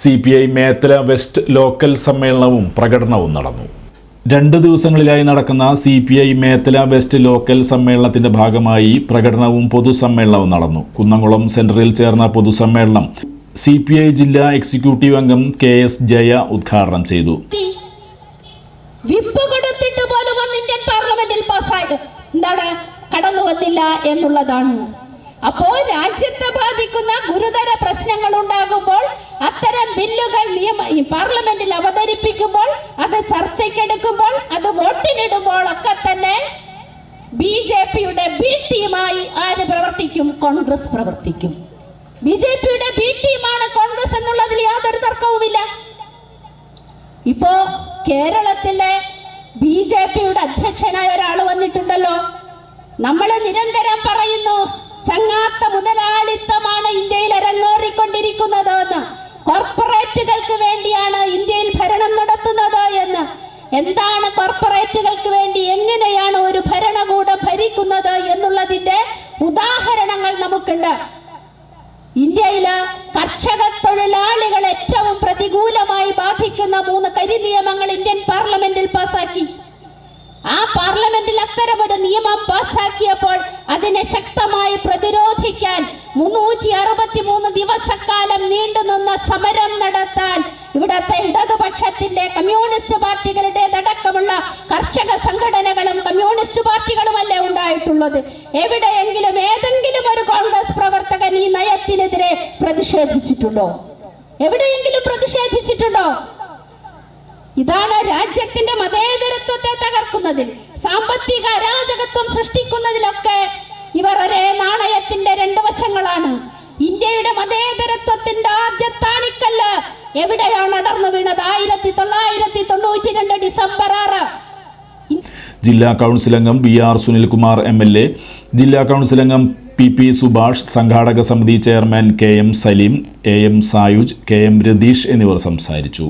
C P I Methala west local സമ്മേളനവും പ്രകടനവും നടന്നു. രണ്ട് ദിവസങ്ങളിലായി നടക്കുന്ന C P I Methala west local സമ്മേളനത്തിന്റെ ഭാഗമായി പ്രകടനവും പൊതുസമ്മേളനവും നടന്നു. കുന്നംകുളം സെന്ററിൽ ചേർന്ന പൊതുസമ്മേളനം സി പി ഐ ജില്ലാ എക്സിക്യൂട്ടീവ് അംഗം കെ എസ് ജയ ഉദ്ഘാടനം ചെയ്തു. വിപ്പ് കൊടുത്തിട്ട് പോലും പാർലമെന്റിൽ കടന്നു എന്നുള്ളതാണ്. അപ്പോ രാജ്യത്തെ ബാധിക്കുന്ന ഗുരുതര പ്രശ്നങ്ങൾ ഉണ്ടാകുമ്പോൾ അത്തരം ബില്ലുകൾ നിയമ പാർലമെന്റിൽ അവതരിപ്പിക്കുമ്പോൾ അത് ചർച്ചയ്ക്കെടുക്കുമ്പോൾ അത് വോട്ടിനിടുമ്പോൾ ഒക്കെ തന്നെ ബി ജെ പിയുടെ ബി ടീമായി ആര് പ്രവർത്തിക്കും? കോൺഗ്രസ് പ്രവർത്തിക്കും. ബി ജെ പിയുടെ ബി ടീമാണ് കോൺഗ്രസ് എന്നുള്ളതിൽ യാതൊരു തർക്കവുമില്ല. ഇപ്പോ കേരളത്തിലെ ബി ജെ പിയുടെ അധ്യക്ഷനായ ഒരാൾ വന്നിട്ടുണ്ടല്ലോ. നമ്മൾ നിരന്തരം പറയുന്നു ചങ്ങാത്ത മുതലാളിത്തമാണ് ഇന്ത്യയിൽ അരങ്ങേറിക്കൊണ്ടിരിക്കുന്നത് എന്ന്. കോർപ്പറേറ്റുകൾക്ക് വേണ്ടിയാണ് ഇന്ത്യയിൽ ഭരണം നടത്തുന്നത് എന്ന്. എന്താണ് കോർപ്പറേറ്റുകൾക്ക് വേണ്ടി എങ്ങനെയാണ് ഒരു ഭരണകൂടം ഭരിക്കുന്നത് എന്നുള്ളതിന്റെ ഉദാഹരണങ്ങൾ നമുക്കുണ്ട്. ഇന്ത്യയിൽ കർഷക തൊഴിലാളികൾ ഏറ്റവും പ്രതികൂലമായി ബാധിക്കുന്ന മൂന്ന് കരി നിയമങ്ങൾ ഇന്ത്യൻ പാർലമെന്റിൽ പാസാക്കി. ആ പാർലമെന്റിൽ അത്തരം ഒരു നിയമം പാസാക്കിയപ്പോൾ അതിനെ ശക്തമായി പ്രതിരോധിക്കാൻ മുന്നൂറ്റി അറുപത്തി മൂന്ന് ദിവസക്കാലം നീണ്ടുനിന്ന സമരം നടത്താൻ ഇവിടത്തെ ഇടതുപക്ഷത്തിന്റെ കമ്മ്യൂണിസ്റ്റ് പാർട്ടികളുടെ അടക്കമുള്ള കർഷക സംഘടനകളും കമ്മ്യൂണിസ്റ്റ് പാർട്ടികളുമല്ലേ ഉണ്ടായിട്ടുള്ളത്? എവിടെയെങ്കിലും ഏതെങ്കിലും ഒരു കോൺഗ്രസ് പ്രവർത്തകൻ ഈ നയത്തിനെതിരെ പ്രതിഷേധിച്ചിട്ടുണ്ടോ? എവിടെയെങ്കിലും പ്രതിഷേധിച്ചിട്ടുണ്ടോ? ഇതാണ് രാജ്യത്തിന്റെ മതേതരത്വത്തെ അരാജകത്വം സൃഷ്ടിക്കുന്നതിലൊക്കെ ഇവർ ഒരേ നാണയത്തിന്റെ രണ്ട് വശങ്ങളാണ്. ഇന്ത്യയുടെ മതേതരത്വത്തിന്റെ ആദ്യ താണിക്കല്ല് എവിടെയാണ് അടർന്നു വീണത്? ആയിരത്തി തൊള്ളായിരത്തി തൊണ്ണൂറ്റി രണ്ട് ഡിസംബർ ആറ്. ജില്ലാ കൗൺസിൽ അംഗം V R Sunilkumar M L A ജില്ലാ കൗൺസിൽ അംഗം പി പി സുഭാഷ് സംഘാടക സമിതി chairman K M Saleem A M Sayuj K M Ratheesh എന്നിവർ സംസാരിച്ചു.